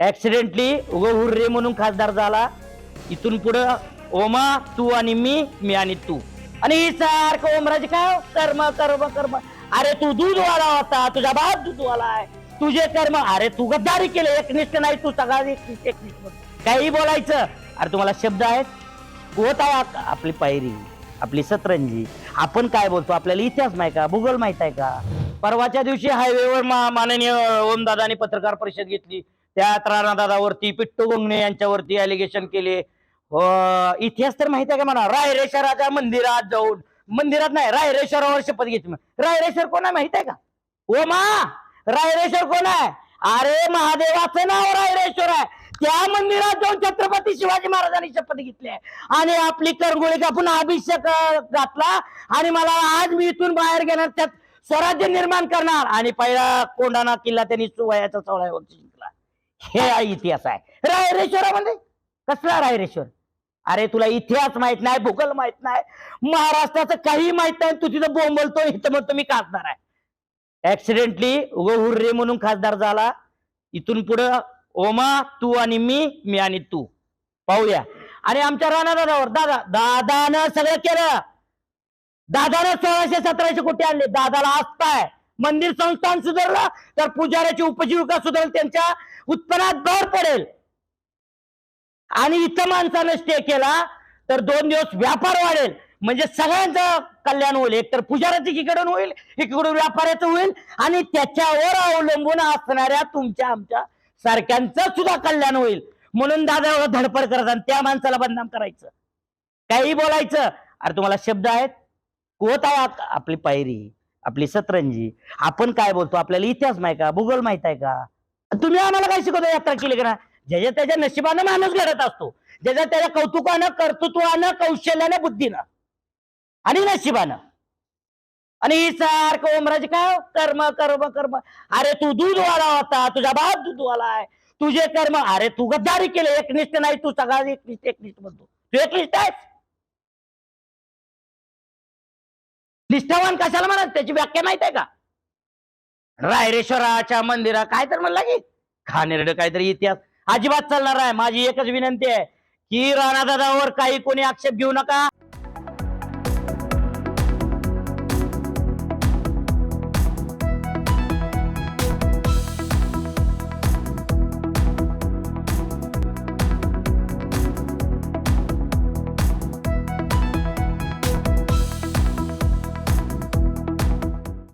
Accidentally उग hurray म्हणून खासदार झाला. इथून पुढं ओमा तू आणि मी मी आणि तू. आणि सारखं ओमराजी काय हो? कर्म कर्म कर्म. अरे तू दूध वाला होता तुझा बाप दूधवाला आहे. तुझे कर्म अरे तू गद्दारी केले एकनिष्ठ नाही तू सगळा एकनिष्ठ एकनिष्ठ काही बोलायचं. अरे तुम्हाला शब्द आहेत? होत आहे आपली पायरी आपली सतरंजी. आपण काय बोलतो? आपल्याला इतिहास माहीत का? भूगोल माहीत आहे का? परवाच्या दिवशी हायवेवर माननीय ओमदादानी पत्रकार परिषद घेतली. त्यात राणादादावरती पिट्टू गोंगणे यांच्यावरती अलिगेशन केले. हो, इतिहास तर माहिती आहे का मला? रायरेश्वराच्या मंदिरात जाऊन मंदिरात नाही रायरेश्वरावर शपथ घेतली रायरेश्वर कोण आहे माहीत आहे का? ओ मा रायरेश्वर कोण आहे? अरे महादेवाचं नाव रायरेश्वर आहे. त्या मंदिरात जाऊन छत्रपती शिवाजी महाराजांनी शपथ घेतली आहे. आणि आपली करगोळी कापून अभिषेक घातला. आणि मला आज मी इथून बाहेर घेणार त्यात स्वराज्य निर्माण करणार. आणि पहिला कोंडाणा किल्ला त्यांनी सुवयाचा चौळ्यावरती हे आहे इतिहास आहे. रायरेश्वरामध्ये म्हणजे? कसला रायरेश्वर? अरे तुला इतिहास माहीत नाही भूगोल माहीत नाही महाराष्ट्राचं काही माहीत नाही तू तिथं बोंबलतो इथं म्हणतो मी खासदार आहे. ऍक्सिडेंटली उग हुर्रे म्हणून खासदार झाला. इथून पुढं ओमा तू आणि मी मी आणि तू. पाहूया. आणि आमच्या राणा दादावर दादा दादानं सगळं केलं. दादानं सोळाशे सतराशे कोटी आणले. दादाला आस्थाय मंदिर संस्थान सुधारलं तर पुजाऱ्याची उपजीविका सुधारेल त्यांच्या उत्पन्नात भर पडेल. आणि इथं माणसानं स्टे केला तर दोन दिवस व्यापार वाढेल. म्हणजे सगळ्यांचं कल्याण होईल. एक तर पुजाऱ्याचं एकीकडून होईल एकीकडून व्यापाऱ्याचं होईल आणि त्याच्यावर अवलंबून असणाऱ्या तुमच्या आमच्या सारख्यांचं सुद्धा कल्याण होईल. म्हणून दादा धडपड करत आणि त्या माणसाला बदनाम करायचं. काही बोलायचं. अरे तुम्हाला शब्द आहेत? होत आहे आपली पायरी. आपली सतरंजी आपण काय बोलतो? आपल्याला इतिहास माहीत का? भूगोल माहीत आहे का? तुम्ही आम्हाला काय शिकवता यात्रा केली का ना ज्याच्या त्याच्या नशिबानं माणूस घडत असतो. ज्याच्या त्याच्या कौतुकानं कर्तृत्वानं कौशल्यानं बुद्धीनं. आणि नशिबानं. आणि सारखं ओमराजे काय हो? कर्म कर्म कर्म. अरे तू दूधवाला होता तुझा बाप दूधवाला आहे. तुझे कर्म अरे तू गद्दारी केले. एकनिष्ठ नाही तू सगळा एकनिष्ठ एकनिष्ठ म्हणतो. तू एकनिष्ठ आहेस. निष्ठावान कशाला म्हणत? त्याची व्याख्या माहीत आहे का? रायरेश्वराच्या मंदिरा काय तर म्हणला की? खानेरड काहीतरी इतिहास. अजिबात चालणार आहे माझी एकच विनंती आहे की राणादादावर काही कोणी आक्षेप घेऊ नका.